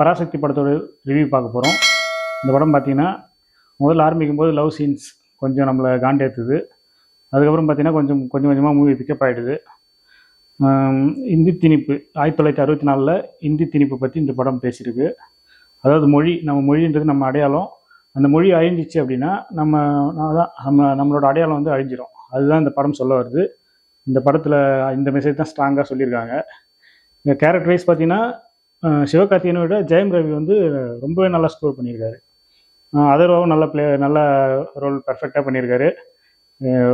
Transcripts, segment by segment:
பராசக்தி படத்தோட ரிவ்யூ பார்க்க போகிறோம் இந்த படம் பார்த்தீங்கன்னா முதல்ல ஆரம்பிக்கும் போது லவ் சீன்ஸ் கொஞ்சம் நம்மளை காண்டேத்துது அதுக்கப்புறம் பார்த்தீங்கன்னா கொஞ்சம் கொஞ்சம் கொஞ்சமாக மூவி பிக்கப் ஆகிடுது இந்தி திணிப்பு ஆயிரத்தி தொள்ளாயிரத்தி அறுபத்தி நாலில் இந்தி திணிப்பு பற்றி இந்த படம் பேசியிருக்கு. அதாவது மொழி நம்ம மொழின்றது நம்ம அடையாளம். அந்த மொழி அழிஞ்சிச்சு அப்படின்னா நம்ம அதான் நம்ம நம்மளோட அடையாளம் வந்து அழிஞ்சிரும். அதுதான் இந்த படம் சொல்ல வருது. இந்த படத்தில் இந்த மெசேஜ் தான் ஸ்ட்ராங்காக சொல்லியிருக்காங்க. இந்த கேரக்டர் வைஸ் பார்த்தீங்கன்னா அஹ் சிவகார்த்திகேயனை விட ஜெயம் ரவி வந்து ரொம்பவே நல்லா ஸ்கோர் பண்ணியிருக்காரு. அதர்வாவும் நல்ல ப்ளே நல்ல ரோல் பர்ஃபெக்டாக பண்ணியிருக்காரு.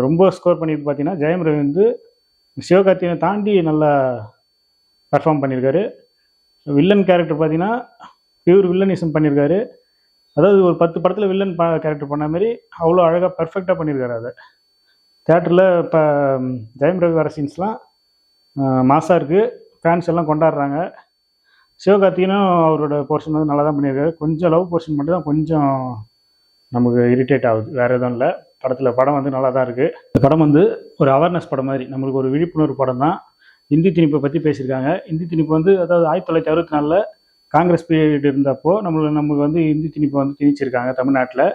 ரொம்ப ஸ்கோர் பண்ணிட்டு பார்த்தீங்கன்னா ஜெயம் ரவி வந்து சிவகார்த்திகேயனை தாண்டி நல்லா பர்ஃபார்ம் பண்ணியிருக்காரு. வில்லன் கேரக்டர் பார்த்தீங்கன்னா பியூர் வில்லனிசம் பண்ணியிருக்காரு. அதாவது ஒரு பத்து படத்தில் வில்லன் ப கேரக்டர் பண்ண மாதிரி அவ்வளோ அழகாக பர்ஃபெக்டாக பண்ணியிருக்காரு அதை தேட்டரில் இப்போ ஜெயம் ரவி வர சீன்ஸ்லாம் மாசாக இருக்குது ஃபேன்ஸ் எல்லாம் கொண்டாடுறாங்க. சிவகார்த்திகனும் அவரோட போர்ஷன் வந்து நல்லா தான் பண்ணியிருக்காரு. கொஞ்சம் லவ் போர்ஷன் மட்டும் தான் கொஞ்சம் நமக்கு இரிட்டேட் ஆகுது. வேறு எதுவும் இல்லை. படத்தில் படம் வந்து நல்லா தான் இருக்குது இந்த படம் வந்து ஒரு அவேர்னஸ் படம் மாதிரி. நம்மளுக்கு ஒரு விழிப்புணர்வு படம் தான். இந்தி திணிப்பை பற்றி பேசியிருக்காங்க. இந்தி திணிப்பு வந்து அதாவது ஆயிரத்தி தொள்ளாயிரத்தி அறுபத்தி நாலில் காங்கிரஸ் பீரியட் இருந்தப்போ நம்மளுக்கு நமக்கு வந்து இந்தி திணிப்பை வந்து திணிச்சிருக்காங்க தமிழ்நாட்டில்.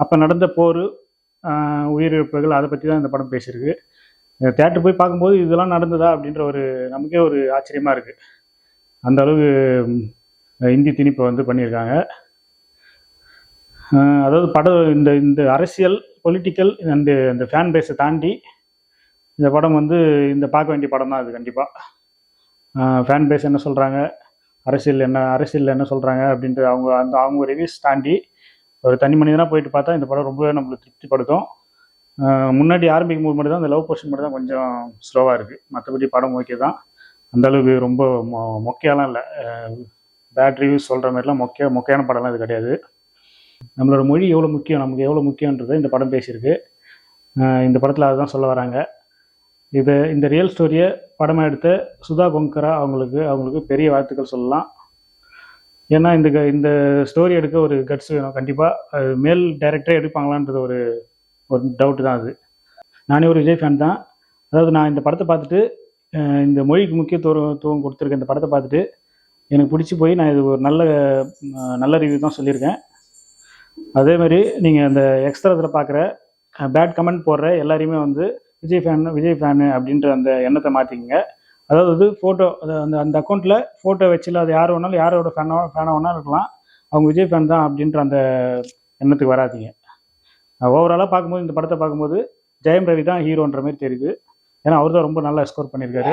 அப்போ நடந்த போர் உயிரிழப்புகள் அதை பற்றி தான் இந்த படம் பேசியிருக்கு. தேட்டர் போய் பார்க்கும்போது இதெல்லாம் நடந்ததா அப்படின்ற ஒரு நமக்கே ஒரு ஆச்சரியமாக இருக்குது அந்த அளவுக்கு இந்தி திணிப்பை வந்து பண்ணியிருக்காங்க. அதாவது படம் இந்த இந்த அரசியல் பொலிட்டிக்கல் அந்த இந்த ஃபேன் பேஸை தாண்டி இந்த படம் வந்து இந்த பார்க்க வேண்டிய படம் தான் அது கண்டிப்பாக ஃபேன் பேஸ் என்ன சொல்கிறாங்க அரசியல் என்ன அரசியல் என்ன சொல்கிறாங்க அப்படின்ட்டு அவங்க அந்த அவங்க ரிவ்யூஸ் தாண்டி ஒரு தனி மனிதனாக போயிட்டு பார்த்தா இந்த படம் ரொம்பவே நம்மளுக்கு திருப்திப்படுத்தும். முன்னாடி ஆரம்பிக்கும் போது மட்டும் தான் அந்த லவ் போர்ஷன் மட்டும் தான் கொஞ்சம் ஸ்லோவாக இருக்குது மற்றபடி படம் ஓகே தான். அந்தளவுக்கு ரொம்ப மொ மொக்கையாலாம் இல்லை. பேட் ரிவ்யூஸ் சொல்கிற மாதிரிலாம் மொக்கைய மொக்கையான படம்லாம் இது கிடையாது. நம்மளோட மொழி எவ்வளோ முக்கியம் நமக்கு எவ்வளோ முக்கியன்றதை இந்த படம் பேசியிருக்கு. இந்த படத்தில் அதுதான் சொல்ல வராங்க. இது இந்த ரியல் ஸ்டோரியை படமாக எடுத்த சுதா கொங்கரா அவங்களுக்கு அவங்களுக்கு பெரிய வாழ்த்துக்கள் சொல்லலாம். ஏன்னா இந்த க- இந்த ஸ்டோரி எடுக்க ஒரு கட்ஸ் வேணும். கண்டிப்பாக மேல் டைரக்டரே எடுப்பாங்களான்றது ஒரு ஒரு டவுட்டு தான் அது. நானே ஒரு விஜய் ஃபேன் தான். அதாவது நான் இந்த படத்தை பார்த்துட்டு இந்த மொழிக்கு முக்கியத்துவம் கொடுத்துருக்க இந்த படத்தை பார்த்துட்டு எனக்கு பிடிச்சி போய் நான் இது ஒரு நல்ல நல்ல ரிவ்யூ தான் சொல்லியிருக்கேன். அதே மாதிரி நீங்கள் அந்த எக்ஸ்ட்ரா இதில் பார்க்குற பேட் கமெண்ட் போடுற எல்லாரையுமே வந்து விஜய் ஃபேன் விஜய் ஃபேனு அப்படின்ற அந்த எண்ணத்தை மாற்றிக்கங்க அதாவது ஃபோட்டோ அந்த அந்த அக்கௌண்ட்டில் ஃபோட்டோ வச்சில அது யார் வேணாலும் யாரோட ஃபேனாக ஃபேனாக வேணாலும் இருக்கலாம். அவங்க விஜய் ஃபேன் தான் அப்படின்ற அந்த எண்ணத்துக்கு வராதீங்க. ஓவராலாக பார்க்கும்போது இந்த படத்தை பார்க்கும்போது ஜெயம் ரவி தான் ஹீரோன்ற மாதிரி தெரியுது. ஏன்னா அவர் தான் ரொம்ப நல்லா ஸ்கோர் பண்ணியிருக்காரு.